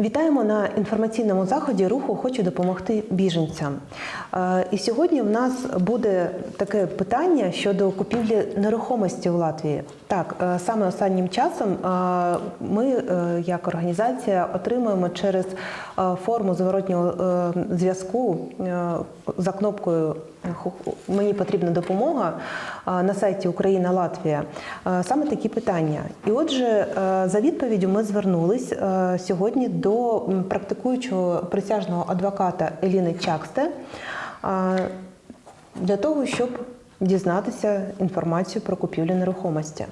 Вітаємо на інформаційному заході руху Хочу допомогти біженцям. Е, І сьогодні в нас буде таке питання щодо купівлі нерухомості в Латвії. Так, е, саме останнім часом е, ми, як організація, отримуємо через форму зворотнього зв'язку за кнопкою «Ху- Мені потрібна допомога на сайті Україна Латвія. Саме такі питання. І отже, е, за відповіддю ми звернулись е, сьогодні до практикуючого присяжного адвоката Еліни Чаксте для того, щоб дізнатися інформацію про купівлю нерухомості.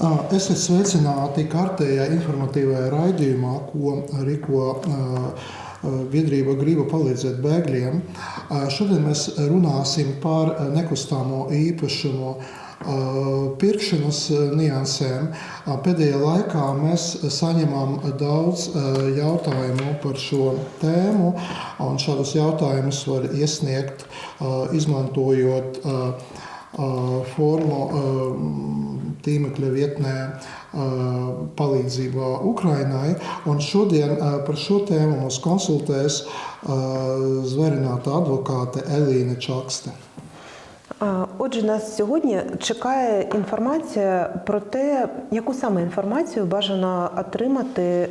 Ā, Esiet sveicināti kārtējā informatīvajā raidījumā, ko rīko ā, biedrība Grība palīdzēt bēgļiem. Ā, Šodien mēs runāsim par ā, nekustamo īpašumu pirkšanas niansēm. Pēdējā laikā mēs saņemam daudz jautājumu par šo tēmu, un šādus jautājumus var iesniegt izmantojot formu tīmekļa vietnē ā, palīdzība Ukrainai. Un šodien par šo tēmu mums konsultēs zvērināta advokāte Elīna Čakste. Отже, нас сьогодні чекає інформація про те, яку саме інформацію бажано отримати е,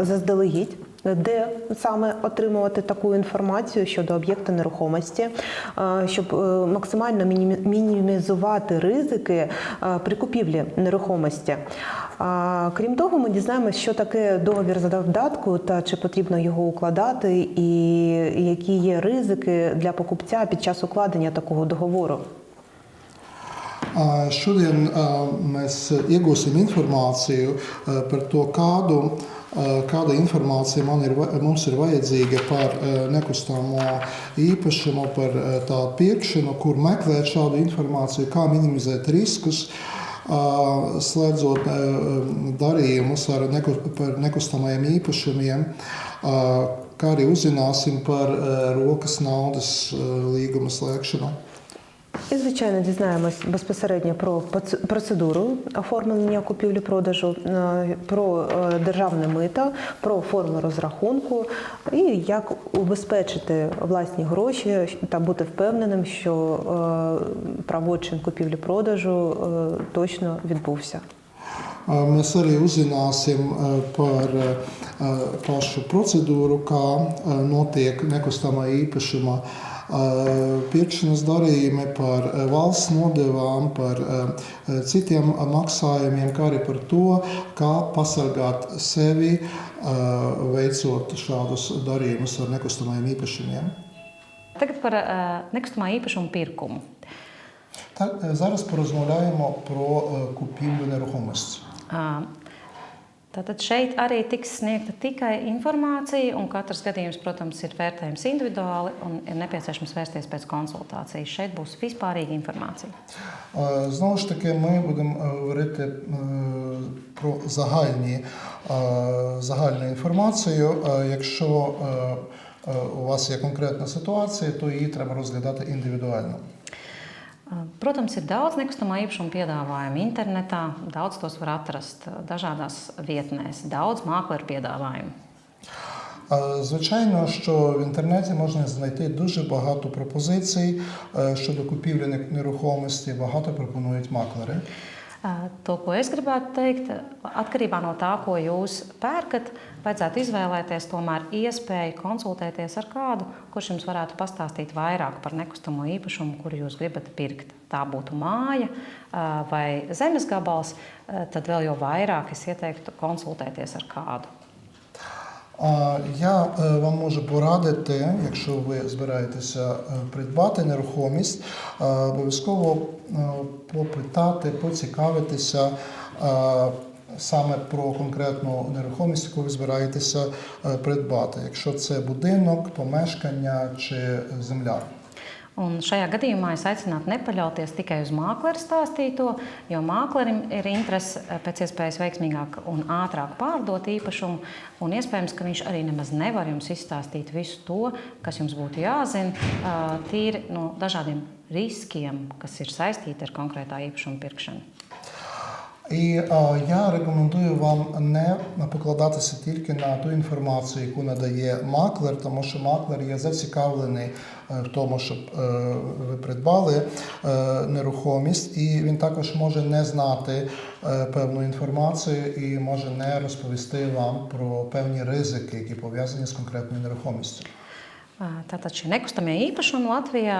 заздалегідь. Де саме отримувати таку інформацію щодо об'єкта нерухомості, е, щоб е, максимально мінімізувати ризики е, при купівлі нерухомості. Крім того, ми дізнаємося, що таке договір за додатку та чи потрібно його укладати, і які є ризики для покупця під час укладення такого договору. Šodien mēs iegūsim informāciju par to, kādu, kāda informācija ir, mums ir vajadzīga par ā, nekustamo īpašumu, par ā, tā pirkšanu, kur meklēt šādu informāciju, kā minimizēt riskus. Slēdzot darījumus ar nekustamajiem īpašumiem, kā arī uzzināsim par rokas naudas līguma slēgšanu. І, звичайно, дізнаємось безпосередньо про процедуру оформлення купівлі-продажу, е, про е, державне мито, про форму розрахунку і як убезпечити власні гроші та бути впевненим, що е, правочин купівлі-продажу точно відбувся. Mēs arī uzzināsim par pašu procedūru, kā notiek nekustamā eh, pirkšanas darījumi, par eh, valsts nodevām, par eh, citiem maksājumiem, kā arī par to, kā pasargāt sevi, eh, veicot šādus darījumus ar nekustamajiem īpašumiem. Tagad par uh, nekustamā īpašuma pirkumu. Так, eh, зараз порозмовляємо про eh, купівлю нерухомості. Uh, Tātad šeit arī tiks sniegta tikai informācija, un katrs gadījums, protams, ir vērtējams individuāli un ir nepieciešams vērsties pēc konsultācijas. Šeit būs vispārīga informācija. Е, Знову ж таки, ми будемо е, говорити е, про загальні, е, загальну інформацію. Е, Якщо е, е, у вас є конкретна ситуація, то її треба розглядати індивідуально. Uh, Protams, ir daudz nekustamā īpašuma piedāvājumu internetā. Daudz tos var atrast uh, dažādās vietnēs, daudz mākleru piedāvājumu. Е, Звичайно, що в інтернеті можна знайти дуже багато пропозицій е, щодо купівлі нерухомості. Багато пропонують маклери. To, ko es gribētu teikt, atkarībā no tā, ko jūs pērkat, vajadzētu izvēlēties tomēr iespēju konsultēties ar kādu, kurš jums varētu pastāstīt vairāk par nekustamo īpašumu, kuru jūs gribat pirkt. Tā būtu māja vai zemes gabals, tad vēl jau vairāk es ieteiktu konsultēties ar kādu. Я е, вам можу порадити, якщо ви збираєтеся е, придбати нерухомість, е, обов'язково попитати, поцікавитися саме про конкретну нерухомість, яку ви збираєтеся придбати. Якщо це будинок, помешкання чи земля. Un šajā gadījumā es aicinātu nepaļauties tikai uz mākslinieka stāstīto, jo mākslinierim ir interese eh, pēc iespējas veiksmīgāk un ātrāk pārdot īpašumu. Un iespējams, ka viņš arī nemaz nevar jums izstāstīt visu to, kas jums būtu jāzina, eh, tīri no dažādiem riskiem, kas ir saistīti ar konkrētā īpašuma pirkšanu. І е, я рекомендую вам не покладатися тільки на ту інформацію, яку надає маклер, тому що маклер є зацікавлений е, в тому, щоб е, ви придбали е, нерухомість, і він також може не знати е, певну інформацію і може не розповісти вам про певні ризики, які пов'язані з конкретною нерухомістю. Tātad šie nekustamie īpašumi Latvijā,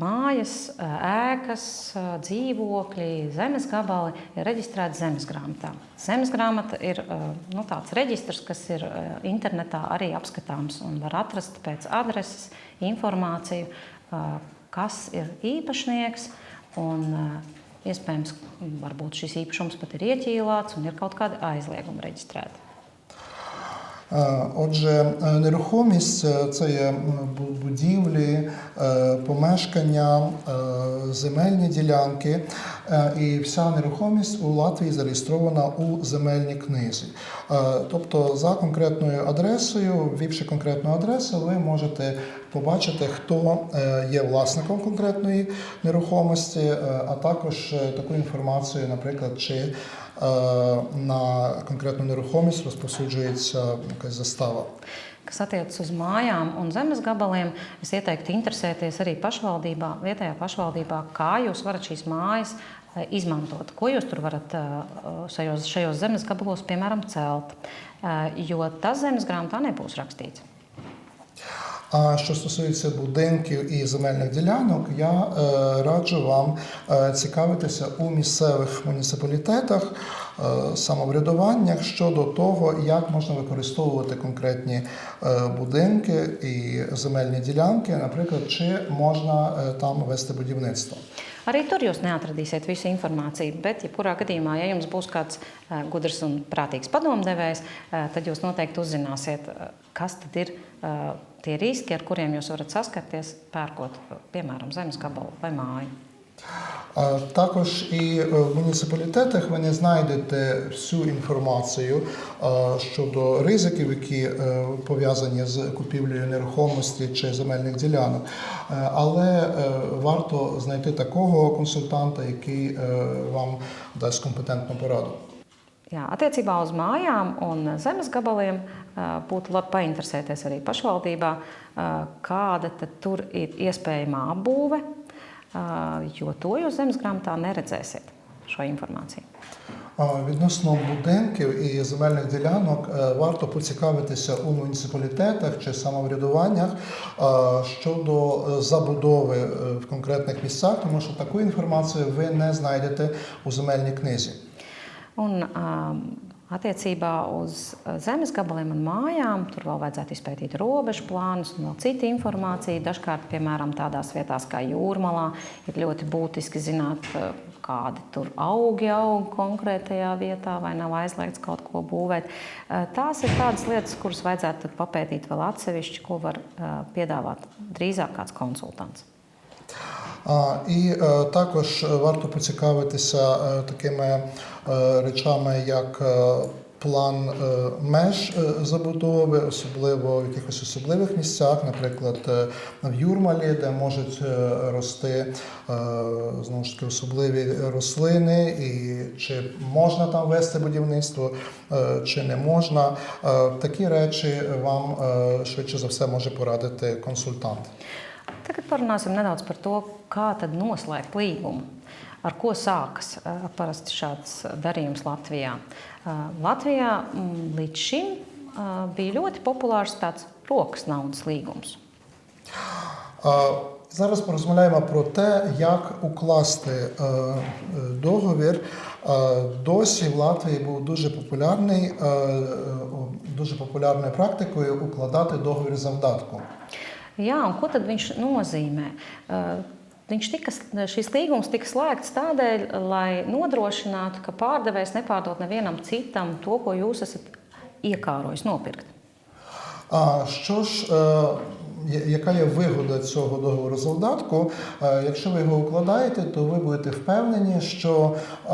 mājas, ēkas, dzīvokļi, zemes gabali ir reģistrēti zemes grāmatā. Zemes grāmata ir nu, tāds reģistrs, kas ir internetā arī apskatāms un var atrast pēc adreses informāciju, kas ir īpašnieks. Un, iespējams, varbūt šis īpašums pat ir ieķīlāts un ir kaut kādi aizliegumi reģistrēti. Е, Отже, е, нерухомість е, це є будівлі, помешкання, земельні ділянки, і вся нерухомість у Латвії зареєстрована у земельній книзі. Тобто, за конкретною адресою, ввівши конкретну адресу, ви можете побачити, хто є власником конкретної нерухомості, а також таку інформацію, наприклад, чи на конкретну нерухомість розповсюджується якась застава. Kas attiecas uz mājām un zemes gabaliem, es ieteiktu interesēties arī pašvaldībā, vietējā pašvaldībā, kā jūs varat šīs mājas eh, izmantot, ko jūs tur varat eh, šajos, šajos zemes gabalos, piemēram, celt. Eh, Jo tas zemes grāmatā nebūs rakstīts. А що стосується будинків і земельних ділянок, я е, раджу вам е, цікавитися у місцевих муніципалітетах, е, самоврядуваннях щодо того, як можна використовувати конкретні будинки і земельні ділянки, наприклад, чи можна там вести будівництво. Arī tur jūs neatradīsiet visu informāciju, bet, jebkurā gadījumā, ja jums būs kāds eh, gudrs un prātīgs padomdevējs, eh, tad jūs noteikti uzzināsiet, eh, kas tad ir tie riski, ar kuriem jūs varat saskarties, pērkot, piemēram, zemes gabalu vai māju. Також і е, в муніципалітетах ви не знайдете всю інформацію е, щодо ризиків, які е, пов'язані з купівлею нерухомості чи земельних ділянок. Але варто знайти такого консультанта, який вам дасть компетентну пораду. Jā, attiecībā uz mājām un zemes gabaliem būtu labi painteresēties arī pašvaldībā, kāda tur ir iespējama apbūve, jo to jūs zemes grāmatā neredzēsiet šo informāciju. Відносно будинків і земельних ділянок варто поцікавитися у муніципалітетах чи самоврядуваннях щодо забудови в конкретних місцях, тому що таку інформацію ви не знайдете у земельній книзі. Un, um, attiecībā uz uh, zemes gabaliem un mājām tur vēl vajadzētu izpētīt robežu plānus un vēl citu informāciju. Dažkārt, piemēram, tādās vietās kā jūrmalā, ir ļoti būtiski zināt, uh, kādi tur augi aug konkrētajā vietā, vai nav aizliegts kaut ko būvēt. Uh, Tās ir tādas lietas, kuras vajadzētu papētīt vēl atsevišķi, ko var piedāvāt drīzāk kāds konsultants. І е, також варто поцікавитися е, такими е, речами, як план меж забудови, особливо в якихось особливих місцях, наприклад, в Юрмалі, де можуть рости знову ж таки особливі рослини, і чи можна там вести будівництво, чи не можна. Такі речі вам швидше за все може порадити консультант. Tagad parunāsim nedaudz par to, kā tad noslēgt līgumu. Ar ko sākas eh, parasti šāds darījums Latvijā? Eh, Latvijā mm, līdz šim eh, bija ļoti populārs tāds rokas naudas līgums. А, Зараз порозмовляємо про те, як укласти е, е, договір. Е, Досі в Латвії був дуже популярний, е, е, дуже популярною практикою укладати договір завдатку. Jā, un ko tad viņš nozīmē? Eh, Viņš tika, šīs līgums tika slēgts tādēļ, lai nodrošinātu, ka pārdevējs nepārdod nevienam citam to, ko jūs esat iekārojis nopirkt. А що ж, е, я- яка є вигода цього договору завдатку? Е, Якщо ви його укладаєте, то ви будете впевнені, що е,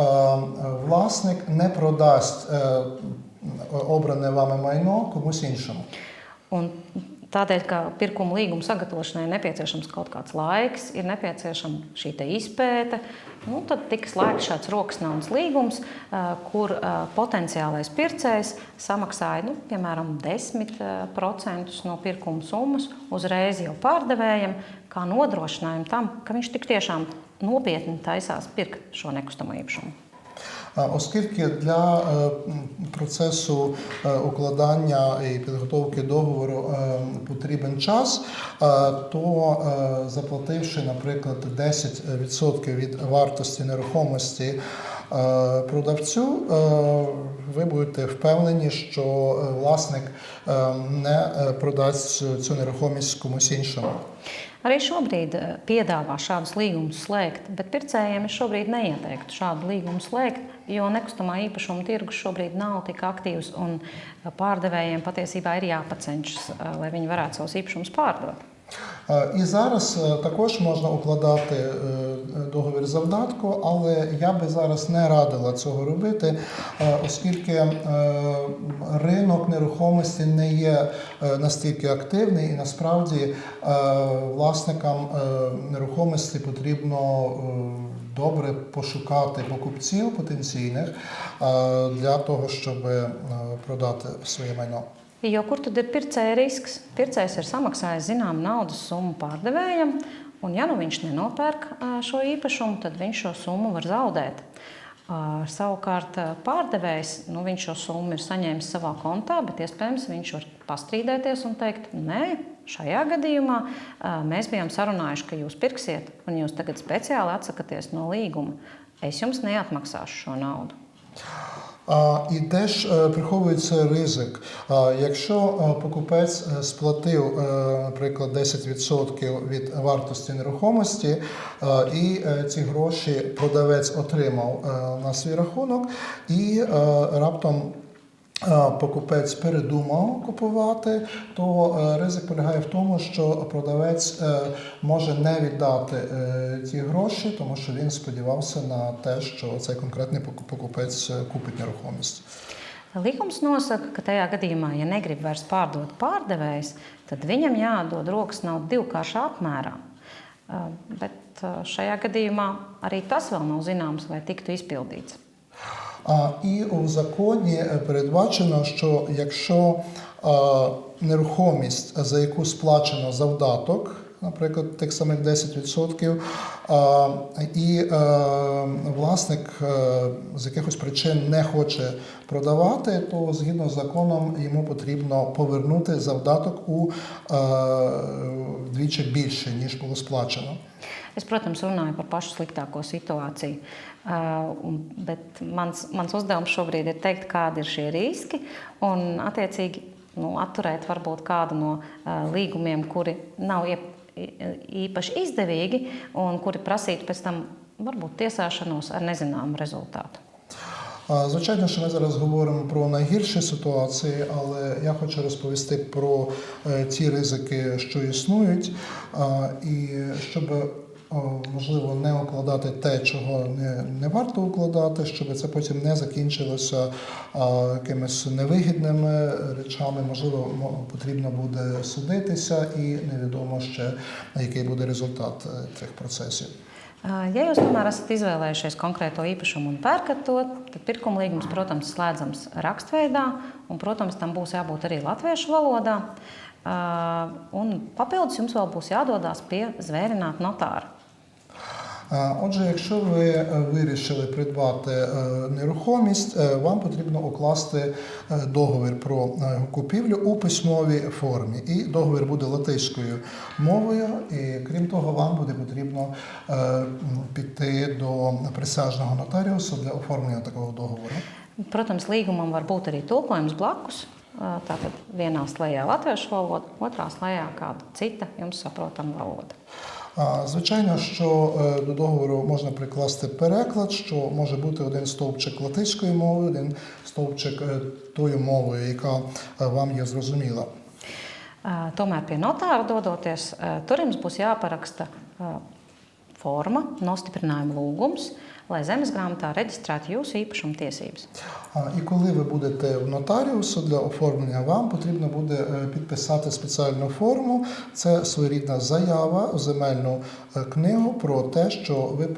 власник не продасть е, обране вами майно комусь іншому. Un Tādēļ, ka pirkuma līguma sagatavošanai ir nepieciešams kaut kāds laiks, ir nepieciešama šī te izpēte, nu, tad tika slēgts šāds rokas naudas līgums, kur potenciālais pircējs samaksāja nu, piemēram 10% no pirkuma summas uzreiz jau pārdevējam, kā nodrošinājumu tam, ka viņš tik tiešām nopietni taisās pirkt šo nekustamo īpašumu. Оскільки для е, процесу е, укладання і підготовки договору е, потрібен час, то заплативши, наприклад, 10% від вартості нерухомості продавцю, ви будете впевнені, що власник не продасть цю нерухомість комусь іншому. Arī šobrīd eh, piedāvā šādus līgumus slēgt, bet pircējiem es šobrīd neieteiktu šādu līgumu slēgt, jo nekustamā īpašuma tirgus šobrīd nav tik aktīvs un eh, pārdevējiem patiesībā ir jāpacenšas, eh, lai viņi varētu savus īpašumus pārdot. Е, І зараз е, також можна укладати е, договір завдатку, але я би зараз не радила цього робити, оскільки ринок нерухомості не є настільки активний, і насправді власникам нерухомості потрібно добре пошукати покупців потенційних для того, щоб продати своє майно. Jo kur tad ir pircēja risks? Pircējs ir samaksājis zināmu naudas summu pārdevējam, un ja nu viņš nenopērk šo īpašumu, tad viņš šo summu var zaudēt. Savukārt pārdevējs nu, šo summu ir saņēmis savā kontā, bet iespējams viņš var pastrīdēties un teikt, nē, šajā gadījumā mēs bijām sarunājuši, ka jūs pirksiet, un jūs tagad speciāli atsakaties no līguma. Es jums neatmaksāšu šo naudu. І теж е, приховується ризик. Якщо е, покупець е, сплатив, наприклад, 10% від вартості нерухомості, і ці гроші продавець отримав на свій рахунок, і раптом покупець передумав купувати, то е, ризик полягає в тому, що продавець е, може не віддати е, ті гроші, тому що він сподівався на те, що цей конкретний поку- покупець е, купить нерухомість. Likums nosaka, ka tajā gadījumā, ja negrib vairs pārdot pārdevējs, tad viņam jādod rokas nauda divkāršā apmērā. Uh, Bet uh, šajā gadījumā arī tas vēl nav zināms, vai tiktu izpildīts. І у законі е, передбачено, що якщо нерухомість, за яку сплачено завдаток, наприклад, тих самих 10%, і е, власник е, з якихось причин не хоче продавати, то згідно з законом йому потрібно повернути завдаток у вдвічі більше, ніж було сплачено. Es, protams, runāju par pašu sliktāko situāciju, uh, un- bet mans, mans uzdevums šobrīd ir teikt, kādi ir šie riski un, attiecīgi, nu, atturēt varbūt kādu no uh, līgumiem, kuri nav iep, īpaši izdevīgi un kuri prasītu pēc tam varbūt tiesāšanos ar nezināmu rezultātu. А, Звичайно, що ми зараз говоримо про найгірші ситуації, але я хочу розповісти про е, ті ризики, що існують, а, і щоб о, можливо не укладати те, чого не, не варто укладати, щоб це потім не закінчилося якимись невигідними речами. Можливо, потрібно буде судитися, і невідомо ще який буде результат е, цих. Uh, Ja jūs tomēr esat izvēlējušies konkrēto īpašumu un pērkat to, tad pirkuma līgums, protams, slēdzams rakstveidā, un, protams, tam būs jābūt arī latviešu valodā. Uh, Un papildus jums vēl būs jādodas pie zvērināta notāra. Отже, якщо ви е, вирішили придбати е, нерухомість, е, вам потрібно укласти договір про купівлю у письмовій формі. І договір буде латиською мовою. І крім того, вам буде потрібно е, піти до присяжного нотаріуса для оформлення такого договору. Protams, līgumam var būt arī tulkojums blakus. Tātad vienā slēgā latviešu valoda, otrā slēgā kāda cita jums saprotama valoda. Звичайно, що е, до договору можна прикласти переклад, що може бути один стовпчик латиською мовою, один стовпчик е, тою мовою, яка е, вам є зрозуміла. Tomēr pie notāra dodoties, tur jums būs jāparaksta forma, nostiprinājuma lūgums, lai zemes grāmatā reģistrētu jūsu īpašuma tiesības. І коли ви будете в нотаріусу для оформлення, вам потрібно буде е, підписати спеціальну форму. Це своєрідна заява в земельну е, книгу про те, що ви, е,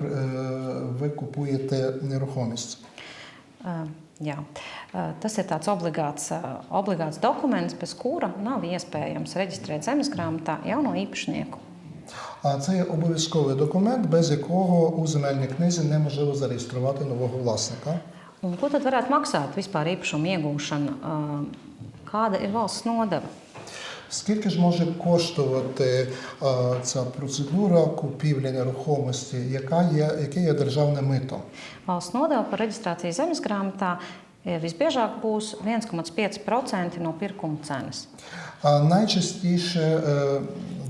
ви купуєте нерухомість. Jā. Tas ir tāds obligāts, obligāts dokuments, bez kura nav iespējams reģistrēt zemes grāmatā jauno īpašnieku. Це є обов'язковий документ, без якого у земельній книзі неможливо зареєструвати нового власника. Un ko tad varētu maksāt vispār īpašuma iegūšana? Kāda ir valsts nodeva? Скільки ж може коштувати а, ця процедура купівлі нерухомості, яка є, яке є державне мито? Valsts nodeva par reģistrāciju zemes grāmatā eh, visbiežāk būs 1,5% no pirkuma cenas. А найчастіше е,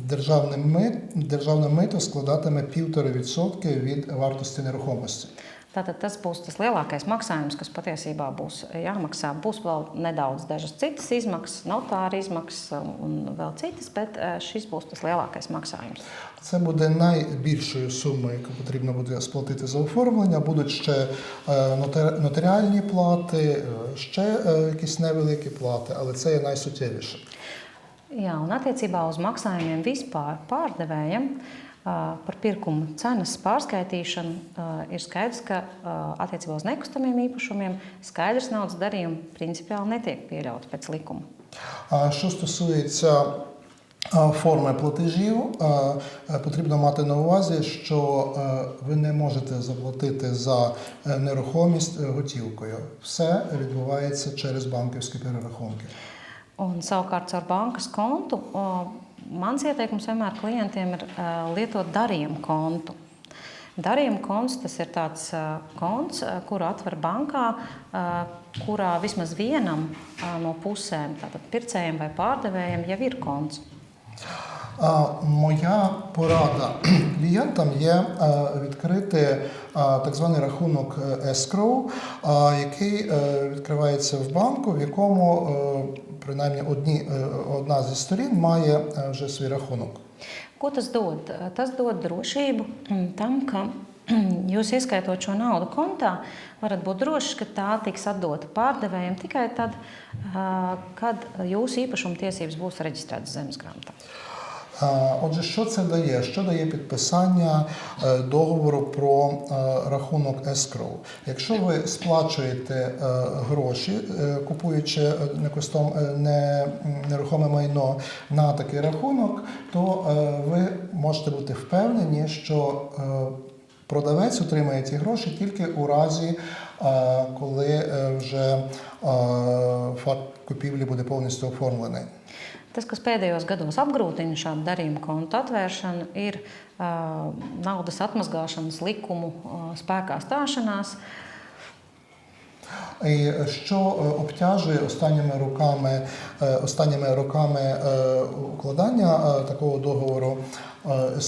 державне мит, державне мито складатиме 1,5% від вартості нерухомості. Tātad tas būs tas lielākais maksājums, kas patiesībā būs jāmaksā. Būs vēl nedaudz dažas citas izmaksas, notāra izmaksas un vēl citas, bet šis būs tas lielākais maksājums. Це буде найбільшою сумою, яку потрібно буде сплатити за оформлення. Будуть ще е, нотаріальні плати, е, ще е, якісь невеликі плати, але це є найсуттєвіше. Jā, un attiecībā uz maksājumiem vispār pārdevējiem ā, par pirkuma cenas pārskaitīšanu ā, ir skaidrs, ka ā, attiecībā uz nekustamiem īpašumiem skaidrs naudas darījumi principiāli netiek pieļauti pēc likuma. А що стосується а, форми платежів, а, е, потрібно мати на увазі, що е, ви не можете заплатити за е, нерухомість е, готівкою. Все відбувається через банківські перерахунки. Un, savukārt, caur bankas kontu mans ieteikums vienmēr klientiem ir ā, lietot darījumu kontu. Darījuma konts tas ir tāds ā, konts, ā, kuru atver bankā, kurā vismaz vienam no pusēm, tātad pircējiem vai pārdevējiem, jau ir konts. Моя порада клієнтам є е, відкрити е, так званий рахунок е, escrow, е, який е, відкривається в банку, в якому е, принаймні одні, е, одна зі сторін має е, вже свій рахунок. Ko tas dod? Tas dod drošību mm, tam, ka jūs ieskaitot šo naudu kontā, varat būt droši, ka tā tiks atdota pārdevējiem tikai tad, kad jūsu īpašuma tiesības būs reģistrētas zemes grāmatā. Отже, що це дає? Що дає підписання е, договору про е, рахунок escrow? Якщо ви сплачуєте е, гроші, купуючи нерухоме майно на такий рахунок, то ви можете бути впевнені, що продавець отримає ті гроші тільки у разі, коли вже факт купівлі буде повністю оформлений. Tas, kas pēdējos gados apgrūtina šādu darījumu kontu atvēršanu, ir uh, naudas atmazgāšanas likumu uh, spēkā stāšanās. І що е, обтяжує останніми роками, е, останніми роками е, укладання е, такого договору е,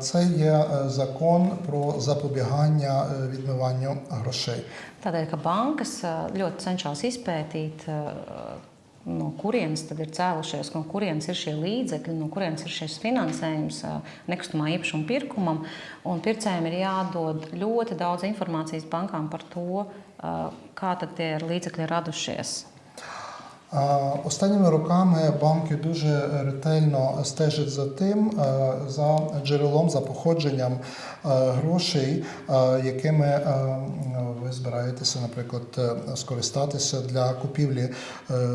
це є е, закон про запобігання е, відмиванню грошей. Tādēļ, ka bankas ļoti cenšas izpētīt, no kurienes tad ir cēlušies, no kurienes ir šie līdzekļi, no kurienes ir šis finansējums nekustamā īpašuma pirkumam. Un pircējiem ir jādod ļoti daudz informācijas bankām par to, kā tie līdzekļi ir radušies. Останніми роками банки дуже ретельно стежать за тим, е, за джерелом, за походженням е, грошей, е, якими ви збираєтеся, наприклад, скористатися для купівлі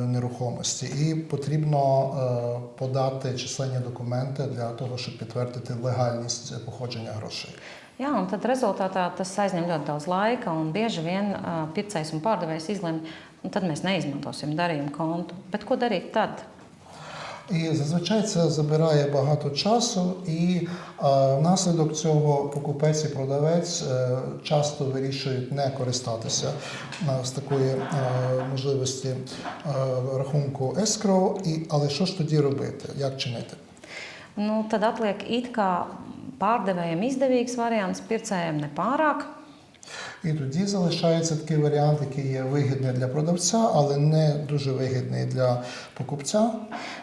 нерухомості. І потрібно подати численні документи для того, щоб підтвердити легальність походження грошей. Jā, un tad rezultātā tas aizņem ļoti daudz laika, un bieži vien ā, pircējs un pārdevējs izlemj, un tad mēs neizmantosim darījumu kontu. Bet ko darīt tad? І зазвичай це забирає багато часу, і е, внаслідок цього покупець і продавець е, часто вирішують не користатися е, з такої е, можливості е, рахунку escrow. І, але що ж тоді робити? Як чинити? Nu, tad atliek it kā pārdevējiem izdevīgs variants, pircējiem nepārāk. І тоді залишається такий варіант, який є вигідний для продавця, але не дуже вигідний для покупця.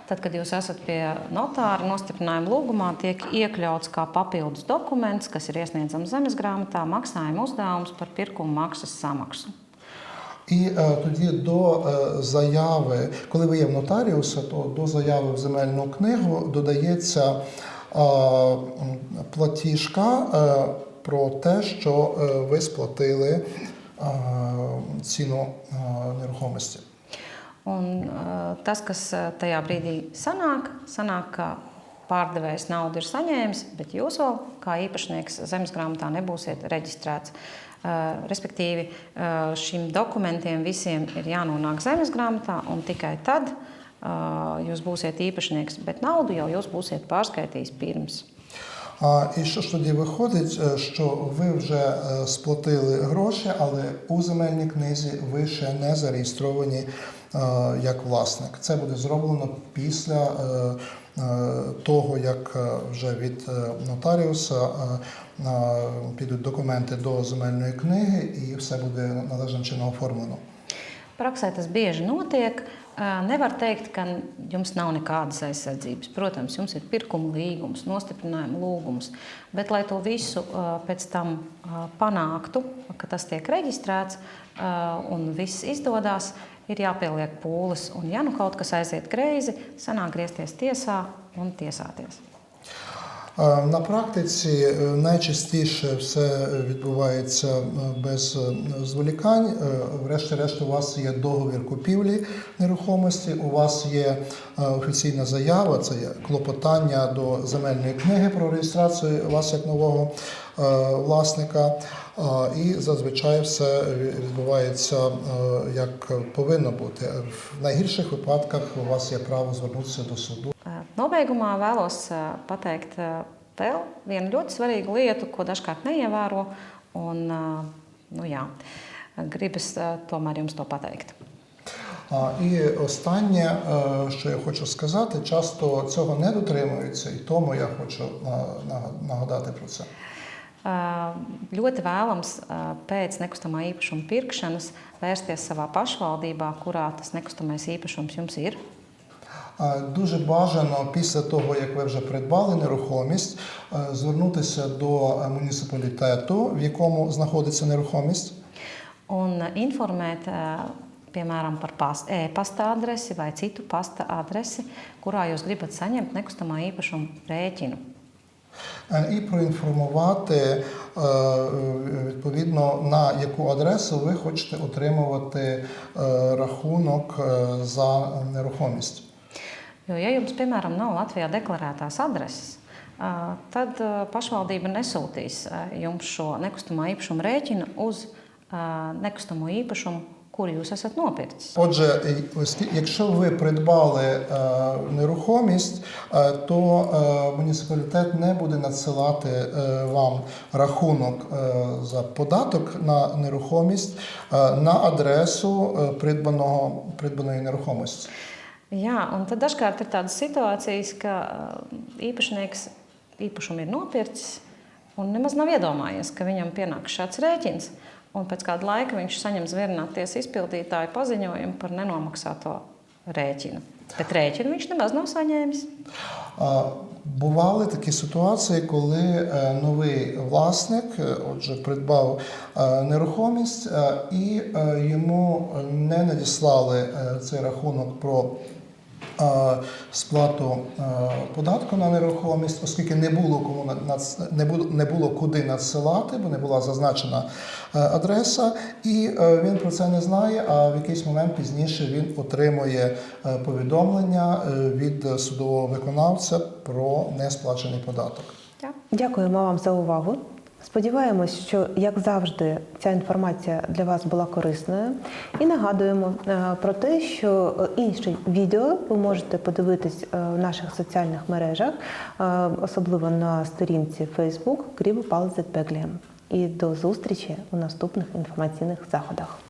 Tad, kad jūs esat pie notāra nostiprinājuma lūgumā, tiek iekļauts kā papildus dokuments, kas ir iesniedzams zemes grāmatā, maksājuma uzdevums par pirkuma maksas samaksu. І е, тоді до е, заяви, коли ви є в нотаріуса, то до заяви в земельну книгу додається е, платіжка е, про те, що е, ви сплатили е, ціну е, нерухомості. Un, uh, tas, kas uh, tajā brīdī sanāk, sanāk, ka pārdevējs naudu ir saņēmis, bet jūs vēl kā īpašnieks zemes grāmatā nebūsiet reģistrēts. Uh, respektīvi, uh, šiem dokumentiem visiem ir jānonāk zemes grāmatā, un tikai tad uh, jūs būsiet īpašnieks, bet naudu jau jūs būsiet pārskaitījis pirms. А, і що ж тоді виходить, е, що ви вже е, сплатили гроші, але у земельній книзі ви ще не зареєстровані е, як власник. Це буде зроблено після е, е, того, як вже від нотаріуса е, е, підуть документи до земельної книги, і все буде належним чином оформлено. Praksē tas bieži notiek. Nevar teikt, ka jums nav nekādas aizsardzības. Protams, jums ir pirkuma līgums, nostiprinājuma lūgums. Bet, lai to visu pēc tam panāktu, ka tas tiek reģistrēts un viss izdodas, ir jāpieliek pūles. Un, ja nu kaut kas aiziet greizi, sanāk griezties tiesā un tiesāties. На практиці е, найчастіше все відбувається е, без е, зволікань. Врешті-решт, у вас є договір купівлі нерухомості, у вас є офіційна заява, це є клопотання до земельної книги про реєстрацію вас як нового власника. І зазвичай все відбувається як повинно бути. В найгірших випадках у вас є право звернутися до суду. Ā, Nobeigumā vēlos ā, pateikt ā, vēl vienu ļoti svarīgu lietu, ko dažkārt neievēro. Un, ā, nu, jā, gribas ā, tomēr jums to pateikt. А, І останнє, е, що я хочу сказати, часто цього не дотримуються, і тому я хочу на- на- нагадати про це. Ā, Ļoti vēlams ā, pēc nekustamā īpašuma pirkšanas vērsties savā pašvaldībā, kurā tas nekustamais īpašums jums ir. А, Дуже бажано після того, як ви вже придбали нерухомість, е, звернутися до е, муніципалітету, в якому знаходиться нерухомість, Un informēt, ā, piemēram, par past- e-pasta adresi vai citu pasta adresi, kurā jūs gribat saņemt nekustamā īpašuma rēķinu. е, і проінформувати е, відповідно на яку адресу ви хочете отримувати е, рахунок е, за нерухомість. Jo, ja jums, piemēram, nav Latvijā deklarētās adreses, tad pašvaldība nesūtīs jums šo nekustamā īpašuma rēķinu uz nekustamo īpašumu, kuru jūs esat nopircis. Отже, якщо ви придбали е, нерухомість, е, то е, муніципалітет не буде надсилати е, вам рахунок е, за податок на нерухомість е, на адресу е, придбаного, придбаної нерухомості. Jā, un tad dažkārt ir tādas situācijas, ka ā, īpašnieks īpašumu ir nopircis un nemaz nav iedomājies, ka viņam pienāks šāds rēķins. Un pēc kāda laika viņš saņem zvērnāties izpildītāju paziņojumu par nenomaksāto rēķinu. Bet rēķinu viņš nemaz nav saņēmis. А, Бували такі ситуації, коли е, новий власник, е, отже, придбав е, нерухомість, е, і е, йому не надіслали е, цей рахунок про е, сплату податку на нерухомість, оскільки не було кому не було, не було куди надсилати, бо не була зазначена е, адреса, і е, він про це не знає. А в якийсь момент пізніше він отримує е, повідомлення від судового виконавця про несплачений податок. Дякуємо вам за увагу. Сподіваємось, що як завжди ця інформація для вас була корисною. І нагадуємо е, про те, що е, інші відео ви можете подивитись е, в наших соціальних мережах, особливо на сторінці Facebook Грібо Палзет. І до зустрічі у наступних інформаційних заходах.